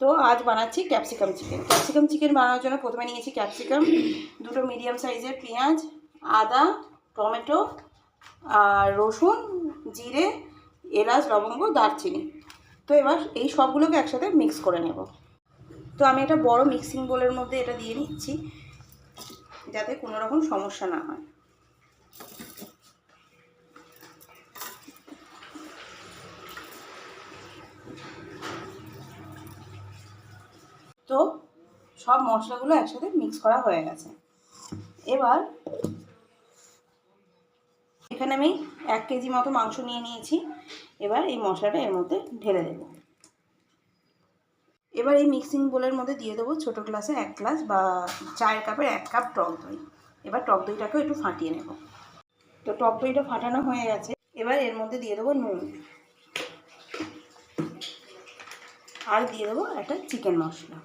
তো আজ বানাচ্ছি ক্যাপসিকাম চিকেন। ক্যাপসিকাম চিকেন বানানোর জন্য প্রথমে নিয়েছি ক্যাপসিকাম, দুটো মিডিয়াম সাইজের পেঁয়াজ, আদা, টমেটো আর রসুন, জিরে, এলাচ, লবঙ্গ, দারচিনি। তো এবার এই সবগুলোকে একসাথে মিক্স করে নেব। তো আমি একটা বড় মিক্সিং বোলের মধ্যে এটা দিয়ে নিচ্ছি যাতে কোনো রকম সমস্যা না হয়। তো সব মশলাগুলো একসাথে মিক্স করা হয়ে গেছে। এবার এখানে আমি এক কেজি মতো মাংস নিয়ে নিয়েছি। এবার এই মশলাটা এর মধ্যে ঢেলে দেব। এবার এই মিক্সিং বোলের মধ্যে দিয়ে দেবো ছোটো গ্লাসে এক গ্লাস বা চায়ের কাপের এক কাপ টক দই। এবার টক দইটাকেও একটু ফাটিয়ে নেব। তো টক দইটা ফাটানো হয়ে গেছে। এবার এর মধ্যে দিয়ে দেবো নুন। আর দিয়ে দেবো একটা চিকেন মশলা।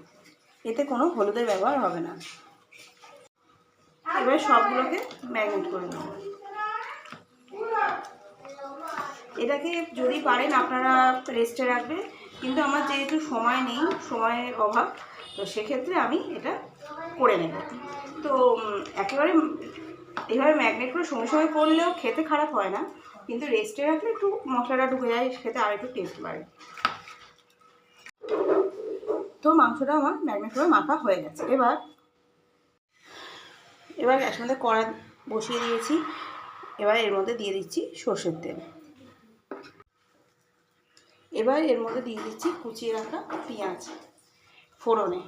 এতে কোনো হলুদের ব্যবহার হবে না। এবার সবগুলোকে ম্যাগনেট করে নেব। এটাকে যদি পারেন আপনারা রেস্টে রাখবে কিন্তু আমার যেহেতু সময় নেই, সময়ের অভাব, তো সেক্ষেত্রে আমি এটা করে নেব। তো একেবারে এভাবে ম্যাগনেট করে সঙ্গে সঙ্গে করলেও খেতে খারাপ হয় না, কিন্তু রেস্টে রাখলে একটু মশলাটা ঢুকে যায় খেতে আর একটু টেস্ট বাড়ে। তো মাংসটা আমার ম্যাগনেট করে মাখা হয়ে গেছে। এবার এবার গ্যাসের মধ্যে কড়া বসিয়ে দিয়েছি। এবার এর মধ্যে দিয়ে দিচ্ছি সর্ষের তেল। এবার এর মধ্যে দিয়ে দিচ্ছি কুচিয়ে রাখা পেঁয়াজ ফোড়নে।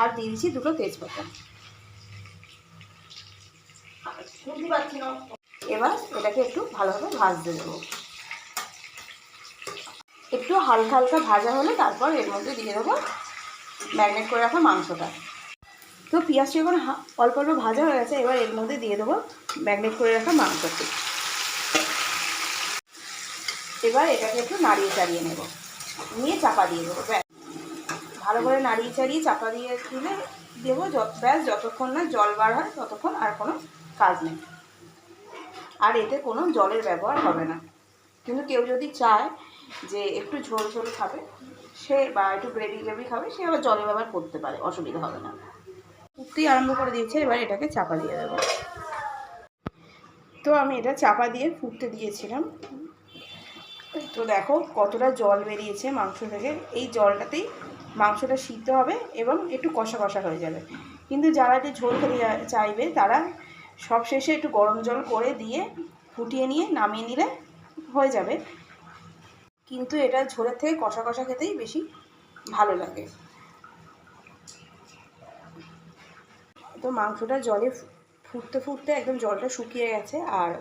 আর দিয়ে দিচ্ছি দুটো তেজপাতা। এবার এটাকে একটু ভালোভাবে ভাজতে দেবো। একটু হালকা হালকা ভাজা হলে তারপর এর মধ্যে দিয়ে দেবো ম্যারিনেট করে রাখা মাংসটা। তো পেঁয়াজটা যখন হা- অল্প অল্প ভাজা হয়ে গেছে, এবার এর মধ্যে দিয়ে দেবো ম্যারিনেট করে রাখা মাংসটি। এবার এটাকে একটু নাড়িয়ে চাড়িয়ে নেব। নিয়ে চাপা দিয়ে দেবো, ব্যাস। ভালো করে নাড়িয়ে চাড়িয়ে চাপা দিয়ে দিলে দেবো ব্যাস, যতক্ষণ না জল বার হয় ততক্ষণ আর কোনো কাজ নেই। আর এতে কোনো জলের ব্যবহার হবে না। কিন্তু কেউ যদি চায় যে একটু ঝোল ঝোল খাবে, সে বা একটু গ্রেভি গ্রেভি খাবে, সে আবার জলের ব্যবহার করতে পারে, অসুবিধা হবে না। উঠতেই আরম্ভ করে দিয়েছে, এবার এটাকে চাপা দিয়ে দেবো। তো আমি এটা চাপা দিয়ে ফুটতে দিয়েছিলাম। তো দেখো কতটা জল বেরিয়েছে মাংস থেকে। এই জলটাতেই মাংসটা সিদ্ধ হবে এবং একটু কষা কষা হয়ে যাবে। কিন্তু যারা একটু ঝোল খেতে চাইবে, তারা সব শেষে একটু গরম জল করে দিয়ে ফুটিয়ে নিয়ে নামিয়ে নিলে হয়ে যাবে। কিন্তু এটা ঝোলের থেকে কষা কষা খেতেই বেশি ভালো লাগে। তো মাংসটা জলে ফুটতে ফুটতে একদম জলটা শুকিয়ে গেছে আর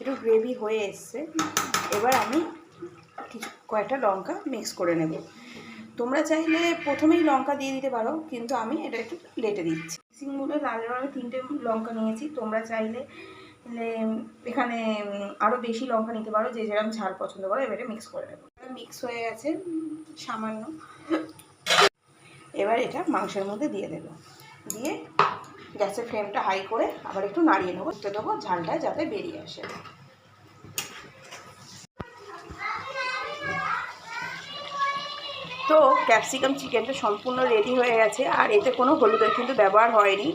একটু গ্রেভি হয়ে এসছে। এবার আমি কিছু, কয়েকটা লঙ্কা মিক্স করে নেব। তোমরা চাইলে প্রথমেই লঙ্কা দিয়ে দিতে পারো, কিন্তু আমি এটা একটু লেটে দিচ্ছি। সিংগুলো লাল রঙের তিনটে লঙ্কা নিয়েছি। তোমরা চাইলে, এখানে আরও বেশি লঙ্কা নিতে পারো, যে যেরকম ঝাল পছন্দ করো, এবারে মিক্স করে নেব। মিক্স হয়ে গেছে, সামান্য। এবার এটা মাংসের মধ্যে দিয়ে দেবো। দিয়ে গ্যাসের ফ্লেমটা হাই করে আবার একটু নাড়িয়ে নেব তো দেবো ঝালটা যাতে বেরিয়ে আসে। তো ক্যাপসিকাম চিকেনটা সম্পূর্ণ রেডি হয়ে গেছে, আর এতে কোনো হলুদের কিন্তু ব্যবহার হয়নি।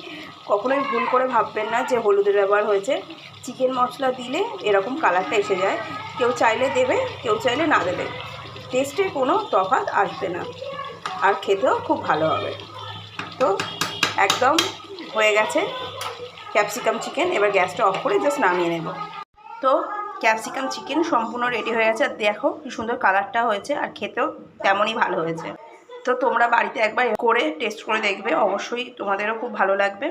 কখনোই ভুল করে ভাববেন না যে হলুদের ব্যবহার হয়েছে। চিকেন মশলা দিলে এরকম কালারটা এসে যায়। কেউ চাইলে দেবে, কেউ চাইলে না দেবে। টেস্টে কোনো তফাৎ আসবে না। আর খেতেও খুব ভালো হবে। তো একদম হয়ে গেছে ক্যাপসিকাম চিকেন। এবার গ্যাসটা অফ করে জাস্ট নামিয়ে নেব। তো ক্যাপসিকাম চিকেন সম্পূর্ণ রেডি হয়ে গেছে। আর দেখো কি সুন্দর কালারটা হয়েছে আর খেতেও তেমনই ভালো হয়েছে। তো তোমরা বাড়িতে একবার করে টেস্ট করে দেখবে। অবশ্যই তোমাদেরও খুব ভালো লাগবে।